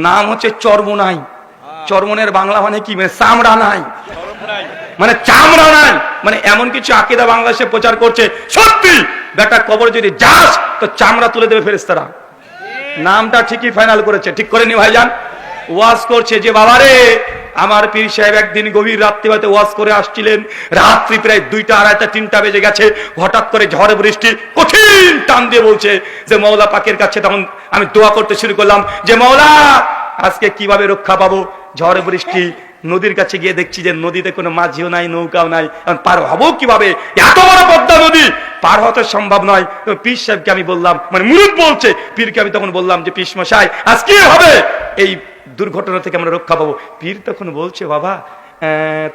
নাম হচ্ছে চর্ম নাই চর্মনের বাংলা মানে কি? মানে চামড়া নাই। মানে চামড়া নাই। মানে এমন কিছু আকিদা বাংলাদেশে প্রচার করছে, সত্যি! বেটা কবর যদি যাস, তো চামড়া তুলে দেবে ফেরেস্তারা নামটা ঠিকই ফাইনাল করেছে। ঠিক করে নি ভাইজান? ওয়াজ করছে যে, বাবারে আমার পীর সাহেব একদিন গভীর রাত্রিবাতে ওয়াজ করে আসছিলেন। রাত্রি প্রায় দুইটা, আড়াইটা, তিনটা বেজে গেছে। হঠাৎ করে ঝড় বৃষ্টি কঠিন টান দিয়ে বলছে যে মৌলা পাকের কাছে তখন আমি দোয়া করতে শুরু করলাম যে মৌলা আজকে কীভাবে রক্ষা পাবো? ঝড় বৃষ্টি, নদীর কাছে গিয়ে দেখছি যে, নদীতে কোনো মাঝিও নাই, নৌকাও নাই। পার হব কীভাবে? এত বড় পদ্মা নদী! পার হতে সম্ভব নয়। পীর সাহেবকে আমি বললাম মানে মুরুদ বলছে, পীরকে আমি তখন বললাম যে পীর মশাই আজকে হবে? এই দুর্ঘটনা থেকে আমরা রক্ষা পাবো। পীর তখন বলছে, বাবা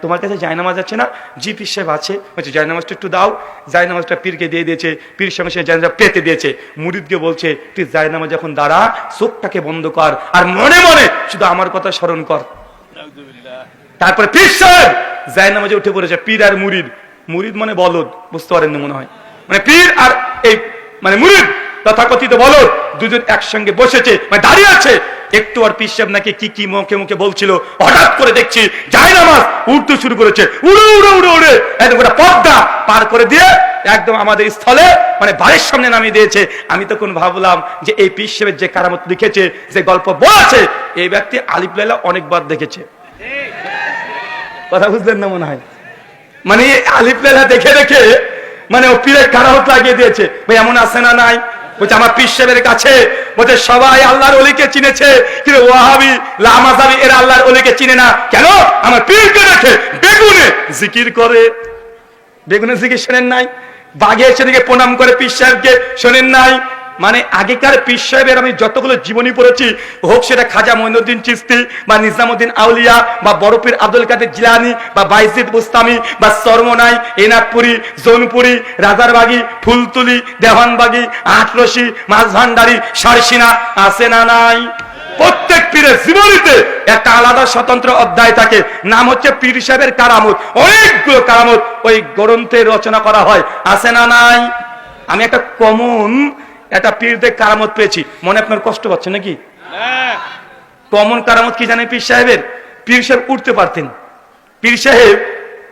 তোমার কাছে জায়নামাজ আছে না? জি পীর সাহেব আছে। বলছে, জায়নামাজটা একটু দাও। জায়নামাজটা পীরকে দিয়ে দিয়েছে। পীর সঙ্গে সে জায়নামাজ পেতে দিয়েছে। মুরিদকে বলছে, তুই জায়নামাজ যখন দাঁড়া, চোখটাকে বন্ধ কর আর মনে মনে শুধু আমার কথা স্মরণ কর। তারপরে পীর সাহেব জায়নামাজে উঠে পড়েছে, পীর আর মুরিদ। মুরিদ মানে বলদ, বুঝতে পারেননি মনে হয়। মানে পীর আর এই মানে মুরিদ, তথাকথিত বলদ, দুজন একসঙ্গে বসেছে মানে দাঁড়িয়ে আছে। একটু আর পীর সাহেব নাকি কি কি মুখে মুখে বলছিল? হঠাৎ করে দেখছি জায়নামাজ উঠতে শুরু করেছে। উড়ে উড়ে উড়ে উড়ে। একদম গোটা পদ্মা। পার করে দিয়ে একদম আমাদের স্থলে মানে বাড়ির সামনে নামিয়ে দিয়েছে। আমি তখন ভাবলাম যে এই পীর সাহেবের যে কারামত লিখেছে, যে গল্প বলেছে, এই ব্যক্তি আলিফ লাইলা অনেকবার দেখেছে। কথা বুঝলেন না মনে হয়? মানে আলিফ লেলা দেখে দেখে মানে ও পীরের কারামত লাগিয়ে দিয়েছে। ভাই, এমন আছে না নাই? বলছে, আমার পীর সাহেবের কাছে। বলছে, সবাই আল্লাহর অলিকে চিনেছে। কিন্তু ওয়াহাবি, লামাজাবি, এরা আল্লাহর অলিকে চিনে না। কেন? আমার পীরকে দেখে, বেগুনে জিকির করে। বেগুনে জিকির শোনেন নাই? বাঘে এসে দিকে প্রণাম করে পীর সাহেবকে, শোনেন নাই? মানে আগেকার পীর সাহেবের আমি যতগুলো জীবনী পড়েছি, হোক সেটা খাজা মঈনুদ্দিন চিস্তি বা নিজামুদ্দিন আউলিয়া, বা বড়পীর আব্দুল কাদের জিলানি, বা বাইজিদ বুস্তামি, বা সরমনাই এনাকপুরি জৌনপুরি, রাজারবাগি, ফুলতুলি, দেওয়ানবাগি আটরসি মাঝভান্ডারি, সারসিনা, আছে না নাই? প্রত্যেক পীরের জীবনীতে একটা আলাদা স্বতন্ত্র অধ্যায় থাকে, নাম হচ্ছে পীর সাহেবের কারামত। অনেকগুলো কারামত ওই গ্রন্থে রচনা করা হয়, আছে না নাই? আমি একটা কমন একটা পীরদের কারামত পেয়েছি। মনে আপনার কষ্ট পাচ্ছে নাকি? কমন কারামত কি জানেন পীর সাহেবের? পীর সাহেব উঠতে পারতেন। পীর সাহেব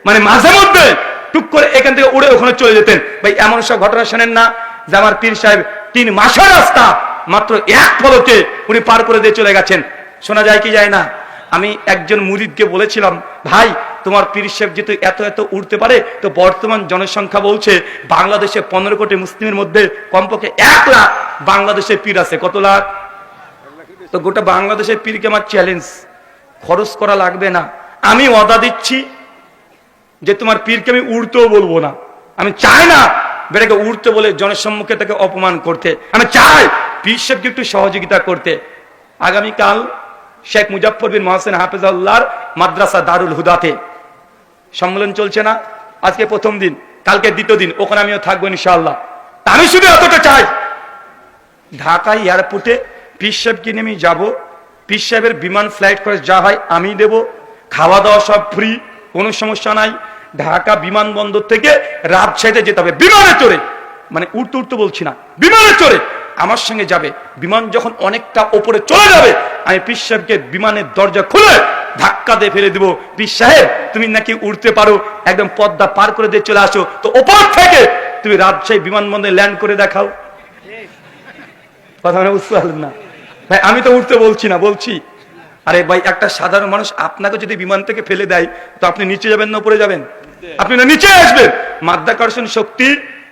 মানে মাঝে মধ্যে টুক করে এখান থেকে উড়ে ওখানে চলে যেতেন। ভাই এমন সব ঘটনা শোনেন না যে আমার পীর সাহেব তিন মাসের রাস্তা মাত্র এক পলকে উনি পার করে দিয়ে চলে গেছেন। শোনা যায় কি যায় না? আমি একজন মুরিদকে বলেছিলাম ভাই তোমার পীর সাহেব যেহেতু এত এত উঠতে পারে, তো বর্তমান জনসংখ্যা বলছে বাংলাদেশে পনেরো কোটি মুসলিমের মধ্যে কমপক্ষে এক লাখ বাংলাদেশে পীর আছে। কত লাখ? তো গোটা বাংলাদেশের পীরকে আমার চ্যালেঞ্জ খরচ করা লাগবে না। আমি অদা দিচ্ছি যে তোমার পীরকে আমি উড়তেও বলব না। আমি চাই না বেটাকে উড়তে বলে জনসম্মুখে তাকে অপমান করতে। আমি চাই পীর সাহেবকে একটু সহযোগিতা করতে। আগামীকাল শেখ মুজাফর বিন মহাসেন হাফেজ মাদ্রাসা দারুল হুদাতে সম্মেলন চলছে না। আজকে প্রথম দিন, কালকে দ্বিতীয় দিন, ওখানে আমিও থাকব ইনশাআল্লাহ। আমি শুধু এতটা চাই, ঢাকা এয়ারপোর্টে পীর সাহেবকে নিয়ে আমি যাব পীর সাহেবের বিমান ফ্লাইট করে যা হয় আমি দেব, খাওয়া দাওয়া সব ফ্রি কোনো সমস্যা নাই। ঢাকা বিমানবন্দর থেকে রাজশাহীতে যেতে হবে, বিমানে চড়ে। মানে উঠতে উঠতে বলছি না, বিমানে চড়ে। আমার সঙ্গে যাবে, বিমান যখন অনেকটা ওপরে চলে যাবে, আমি পীর সাহেবকে বিমানের দরজা খুলে ধাক্কা দিয়ে ফেলে দিব। পীর সাহেব, তুমি নাকি উঠতে পারো? একদম পদ্মা পার করে দিয়ে চলে আসো। তো ওপর থেকে তুমি রাজশাহী বিমানবন্দরে ল্যান্ড করে দেখাও। কথা মানে বুঝতে পারলেন না। ভাই, আমি তো উঠতে বলছি না, বলছি। আরে ভাই, একটা সাধারণ মানুষ আপনাকে যদি বিমান থেকে ফেলে দেয়, তো আপনি নিচে যাবেন না, উপরে যাবেন? আপনি না নিচে আসবেন? মাধ্যাকর্ষণ শক্তি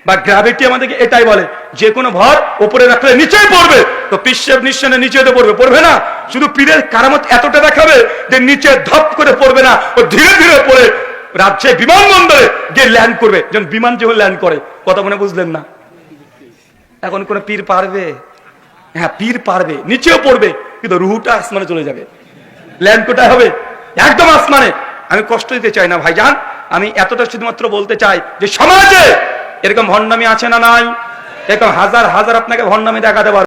বা গ্র্যাভিটি আমাদেরকে এটাই বলে, যে কোনো ভর উপরে রাখলে নিচেই পড়বে। তো পিসেব নিঃসনে নিচেতে পড়বে পড়বে না? শুধু পীরের কারামত এতটা দেখাবে যে নিচে ধপ করে পড়বে না, ও ধীরে ধীরে পড়ে রাজ্যে বিমানবন্দরে গিয়ে ল্যান্ড করবে। যখন বিমান যেমন ল্যান্ড করে, কথা মনে বুঝলেন না? এখন কোন পীর পারবে? হ্যাঁ পীর পারবে, নিচেও পড়বে, কিন্তু রুহুটা আসমানে চলে যাবে। ল্যান্ড কোথায় হবে? একদম আসমানে। আমি কষ্ট দিতে চাই না, ভাইজান। আমি এতটা শুধুমাত্র বলতে চাই যে সমাজে এরকম ভণ্ডামি আছে না নাই? এরকম হাজার হাজার আপনাকে ভণ্ডামি দেখাতে পারবে।